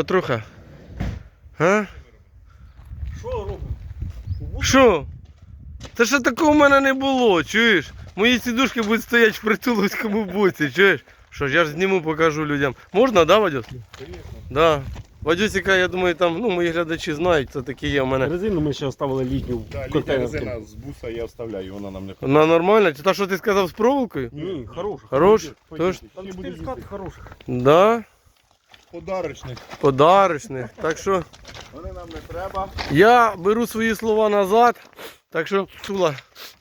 Патруха. А? Що робимо? Що? Та що такого в мене не було, чуєш? Мої сідушки будуть стояти в притуловському боці, чуєш? Що ж, я ж зніму, покажу людям. Можна, да, Вадюс? Да. Вадюсика, я думаю, там, ну, мої глядачі знають, це такі є в мене. Резину ми ще оставили літню Да, літня резина з буса я вставляю, вона нам не Вона нормальна? Чи та, що ти сказав з проволокою? Ні, хороша. Хорош? Тож, Там чотири скати хороших. да, Подарочник. подарочних. Так що Вони нам не треба. я беру свої слова назад. Так що тула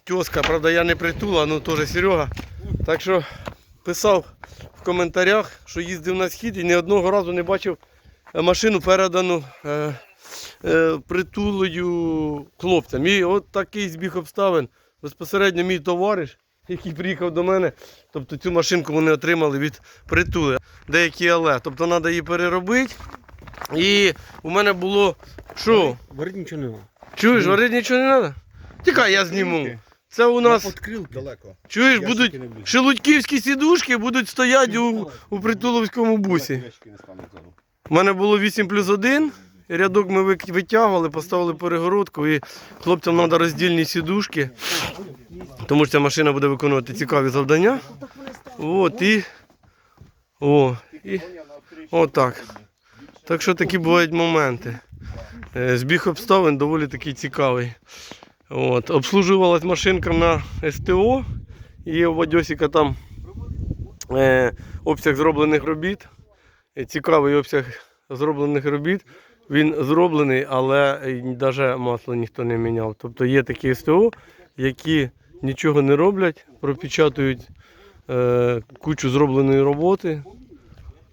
тьоска, правда, я не притула, ну теж Серега. Так що писав в коментарях, що їздив на схід і ні одного разу не бачив е, машину передану е, е, притулою хлопцям. І от такий збіг обставин. Безпосередньо мій товариш, який приїхав до мене, тобто цю машинку вони отримали від притули. Деякі але. Тобто треба її переробити. І у мене було що? Варить нічого нема. Чуєш, варити нічого не треба? Тікай, я зніму. Це у нас, Далеко. чуєш, будуть не шелудьківські сідушки будуть стояти у, у притуловському бусі. Не. У мене було 8 плюс 1. Рядок ми витягували, поставили перегородку і хлопцям треба роздільні сідушки, тому що ця машина буде виконувати цікаві завдання. От і. О, і. Отак. Так що такі бувають моменти. Е, Збіг обставин доволі такий цікавий. От. Обслужувалась машинка на СТО. Є у Вадьосика там е, обсяг зроблених робіт. Е, Цікавий обсяг зроблених робіт. Він зроблений, але навіть масло ніхто не міняв. Тобто є такі СТО, які нічого не роблять, пропечатують е, кучу зробленої роботи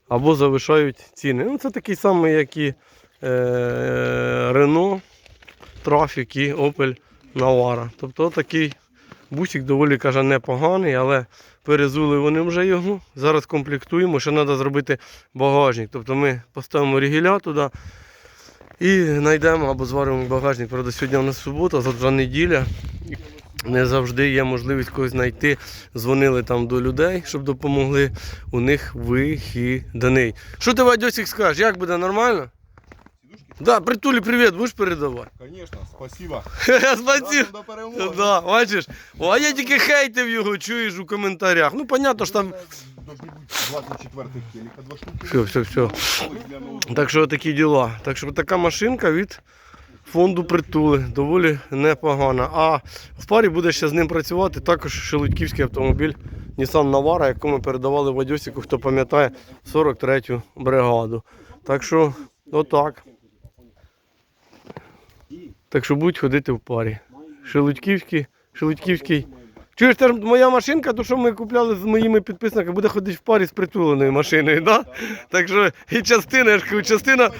або завишають ціни. Ну, це такий самий, як і е, Renault, Traffic і Opel Navara. Тобто такий бусик доволі каже непоганий, але перезули вони вже його. Зараз комплектуємо, ще треба зробити багажник. Тобто ми поставимо рігіля туди і знайдемо або зваримо багажник. Правда, сьогодні у нас субота, завтра неділя. Не завжди є можливість когось знайти. Дзвонили там до людей, щоб допомогли. У них вихідний. Що ти Вадьосик скажеш? Як буде нормально? Да, притулі привіт, будеш передавати? Конечно, спасибо. Спасибо. До перемоги. Да, бачиш? О, а я тільки хейтив його, чуєш у коментарях. Ну, понятно, що там. 24 телека, два штуки. Все, все, все. Так що такі діла. Так що така машинка від фонду притули доволі непогана. А в парі буде ще з ним працювати також шелудьківський автомобіль Nissan Navara, яку ми передавали Вадьосику, хто пам'ятає, 43-ю бригаду. Так що, отак. Так що будуть ходити в парі. Шелудьківський, Шелудьківський. Чуєш, це моя машинка, то що ми купляли з моїми підписниками, буде ходити в парі з притуленою машиною, да? Так що і частина, частина.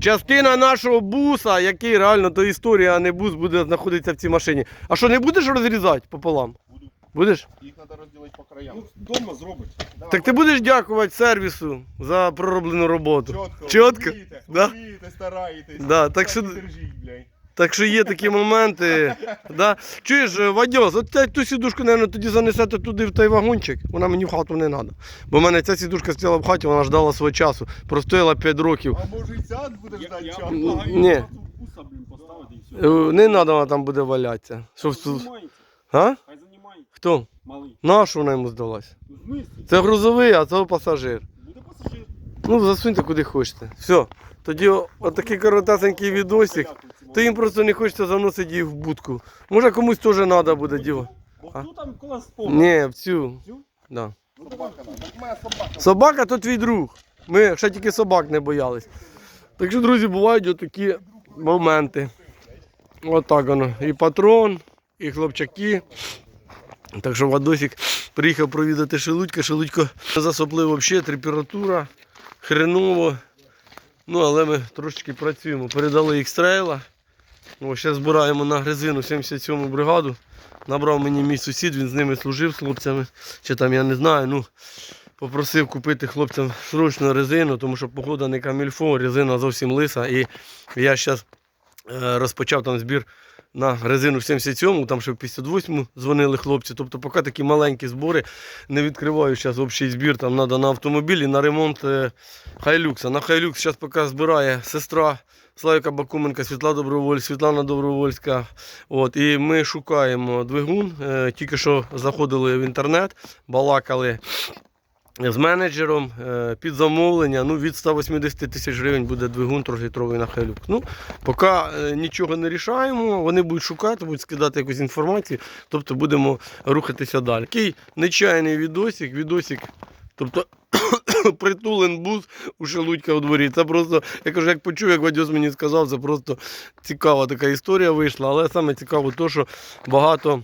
Частина нашого буса, який реально то історія, а не бус, буде знаходитися в цій машині. А що, не будеш розрізати пополам? Буду. Будеш? Їх треба розділити по краям. Ну, Дома зробить. Так ти будеш дякувати сервісу за пророблену роботу. Чітко. Чітко? Вмієте, Да? вмієте, стараєтесь. Да, так що- держіть, блядь. Так що є такі моменти. Да? Чуєш, е, Вадьос, от ту сідушку, мабуть, тоді занесете туди в той вагончик, вона мені в хату не треба. Бо в мене ця сідушка стояла в хаті, вона ждала свого часу. Простояла 5 років. А може і ця буде ждати Я час? предлагаю Ні. Е, Не треба вона там буде валятися. Що в су- Займається. А? Хай займається. Хто? Малий. Нашу вона йому здалась. Ну? Це грузовий, а це пасажир. Буде пасажир. Ну, засуньте куди хочете. Все. Тоді отакий коротесенький відосик. То їм просто не хочеться заносити їх в будку. Може комусь теж треба буде діло. Бо хто там? Ні, в цю. Цю? Да. Собака, моя собака. Собака то твій друг. Ми ще тільки собак не боялись. Так що, друзі, бувають отакі моменти. Отак воно. І патрон, і хлопчаки. Так що Вадосик приїхав провідати Шелудька. Шелудько засоплив взагалі температура, хреново. Ну, але ми трошечки працюємо. Передали їх стрейла. О, зараз збираємо на гризину 77-му бригаду. Набрав мені мій сусід, він з ними служив з хлопцями. Чи там я не знаю. Ну, попросив купити хлопцям срочно резину, тому що погода не камільфо, резина зовсім лиса. І я зараз розпочав там збір на резину 77-му, там ще в 58-му дзвонили хлопці. Тобто, поки такі маленькі збори, не відкриваю зараз общий збір, там треба на автомобіль і на ремонт е, Хайлюкса. На Хайлюкс зараз поки збирає сестра Славіка Бакуменка, Світла Доброволь, Світлана Добровольська. От, і ми шукаємо двигун. Е, тільки що заходили в інтернет, балакали з менеджером е, під замовлення. Ну, від 180 тисяч гривень буде двигун трьохлітровий на Хайлюк. Ну, поки е, нічого не рішаємо, вони будуть шукати, будуть скидати якусь інформацію, тобто будемо рухатися далі. Такий нечайний відосик, відосик. Тобто притулен бус у Шелудька у дворі. Це просто, я кажу, як почув, як Вадьос мені сказав, це просто цікава така історія вийшла. Але саме цікаво, то, що багато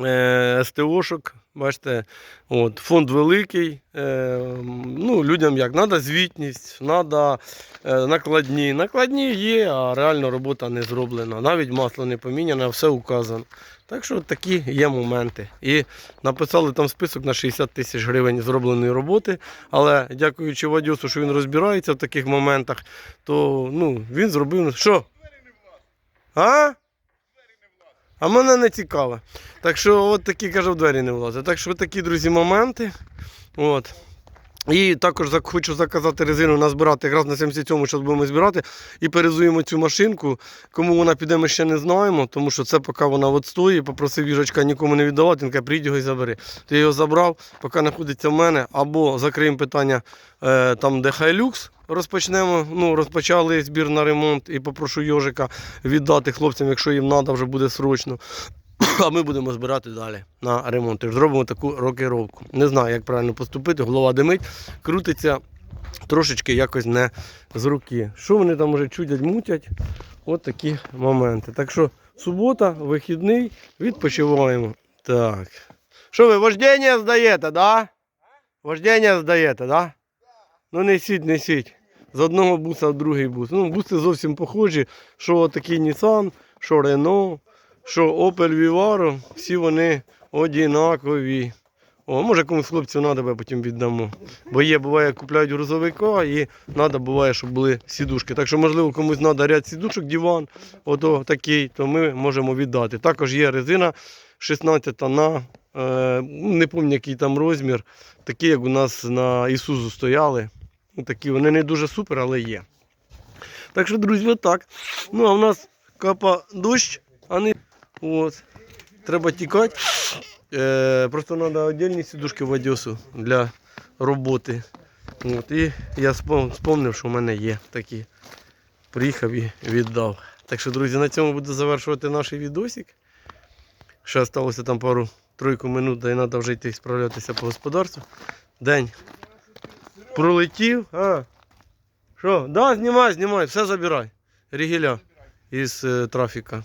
е, СТОшок, бачите, от, фонд великий. Е, ну, людям як, треба звітність, треба е, накладні. Накладні є, а реально робота не зроблена. Навіть масло не поміняне, все указано. Так що такі є моменти. І написали там список на 60 тисяч гривень зробленої роботи. Але дякуючи Вадюсу, що він розбирається в таких моментах, то ну, він зробив. Що? А? А мене не цікаво. Так що от такі, кажу, в двері не влазить. Так що такі, друзі, моменти. От. І також хочу заказати резину назбирати якраз на 77-му, зараз будемо збирати. І перезуємо цю машинку. Кому вона піде, ми ще не знаємо, тому що це поки вона стоїть, попросив їжачка нікому не віддавати, він каже, прийдь його і забери. Я його забрав, поки знаходиться в мене, або закриємо питання е, там, де Хайлюкс. Розпочнемо, ну, розпочали збір на ремонт і попрошу Йожика віддати хлопцям, якщо їм треба, вже буде срочно. А ми будемо збирати далі на ремонт. Зробимо таку рокировку. Не знаю, як правильно поступити, голова димить, крутиться трошечки якось не з руки. Що вони там вже чудять, мутять? От такі моменти. Так що субота, вихідний, відпочиваємо. Так. Що ви, вождення здаєте, да? Вождення здаєте, да? Ну несіть, несіть. З одного буса в другий бус. Ну, буси зовсім похожі. Що такий Nissan, що Renault, що Opel Vivaro, всі вони однакові. О, може комусь хлопців треба, бо потім віддамо. Бо є, буває, купляють грузовика і треба буває, щоб були сідушки. Так що, можливо, комусь треба ряд сідушок, диван, ото такий, то ми можемо віддати. Також є резина 16 на, е, не пам'ятаю, який там розмір, такі, як у нас на Ісузу стояли. Такі вони не дуже супер, але є. Так що, друзі, отак. Ну, а в нас капа дощ, а не. От. Треба тікати. Е, просто треба віддільні сідушки в Одесу для роботи. От. І я спом- спомнив, що в мене є такі. Приїхав і віддав. Так що, друзі, на цьому буду завершувати наш відосик. Ще залишилося там пару тройку минут, й треба вже йти справлятися по господарству. День пролетів. А. Що? Да, знімай, знімай, все забирай. Рігіля із е, трафіка.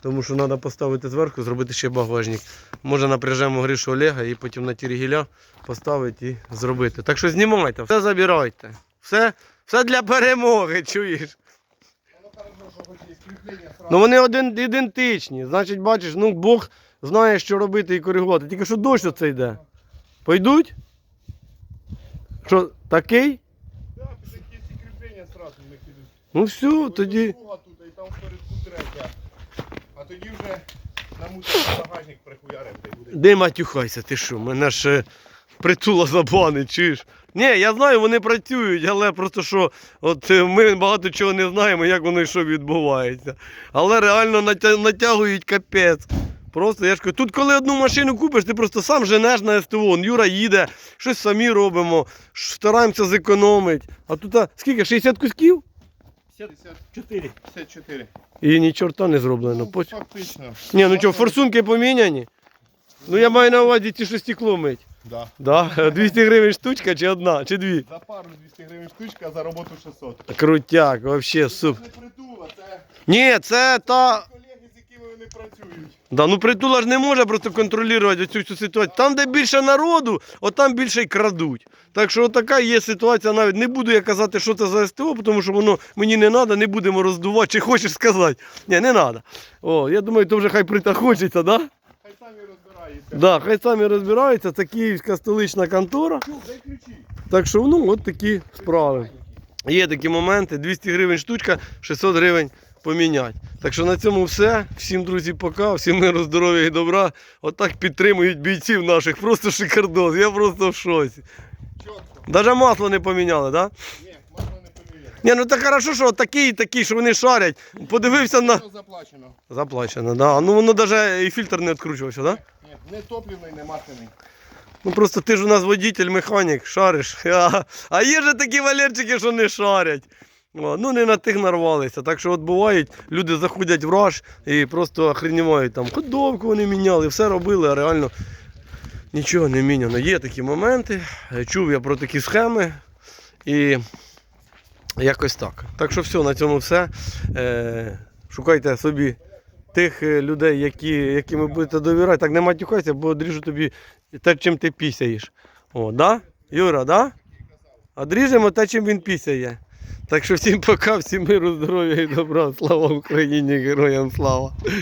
Тому що треба поставити зверху, зробити ще багажник. Може напряжемо Гришу Олега і потім на ті рігіля поставити і зробити. Так що знімайте, все забирайте. Все, все для перемоги, чуєш? Ну вони один, ідентичні. Значить, бачиш, ну Бог знає, що робити і коригувати. Тільки що дощ оце йде. Пойдуть? Що, такий? Да, після ці кріплення сразу не підуть. Ну все, тоді. Тут, і там третя. Тоді вже на мусорний багажник буде. Де матюхайся, ти що? Мене ще притула забанить, чуєш? Ні, я знаю, вони працюють, але просто що, от е, ми багато чого не знаємо, як воно і що відбувається. Але реально натя- натягують капець. Просто я ж кажу, тут коли одну машину купиш, ти просто сам женеш на СТО. Юра їде, щось самі робимо, стараємося зекономити. А тут а, скільки? 60 кусків? 54. 54. І ні чорта не зроблено. Ну, Поч- фактично. Ні, ну що, форсунки поміняні? Ну я маю на увазі ті, що стекло мить. Да. Да? 200 гривень штучка чи одна, чи дві? За пару 200 гривень штучка, а за роботу 600. Крутяк, вообще Це суп. не притула, це Ні, це та. Працюють. Да, ну притула ж не може просто контролювати оцю всю ситуацію. Там, де більше народу, от там більше й крадуть. Так що така є ситуація. Навіть не буду я казати, що це за СТО, тому що воно мені не треба, не будемо роздувати. Чи хочеш сказати? Ні, не треба. О, я думаю, то вже хай прита хочеться, да? Хай самі розбираються. Да, хай самі розбираються. Це київська столична контора. Ну, дай ключі. Так що, ну, от такі справи. Є такі моменти, 200 гривень штучка, 600 гривень поміняти. Так що на цьому все. Всім друзі, пока, всім миру, здоров'я і добра. Отак підтримують бійців наших. Просто шикардос. Я просто в шоці. Даже масло не поміняли, так? Да? Ні, масло не поміняє. Ні, ну так хорошо, що такі і такі, що вони шарять. Подивився на. Заплачено? Заплачено, да. Ну воно навіть і фільтр не відкручувався, так? Да? Ні, не топливний, не масляний. Ну просто ти ж у нас водитель, механік, шариш. А, а є же такі валерчики, що не шарять. Ну не на тих нарвалися. Так що от бувають, люди заходять в раш і просто охренівають там. Ходовку вони міняли, все робили, а реально нічого не міняно. Є такі моменти. Е, Чув я про такі схеми. І якось так. Так що все, на цьому все. Е, шукайте собі тих е, людей, які, яким ви будете довіряти. Так не матюкайся, бо одріжу тобі те, чим ти пісяєш. О, да? Юра, да? Одріжемо те, чим він пісяє. Так що всім пока, всім миру, здоров'я і добра. Слава Україні, героям слава!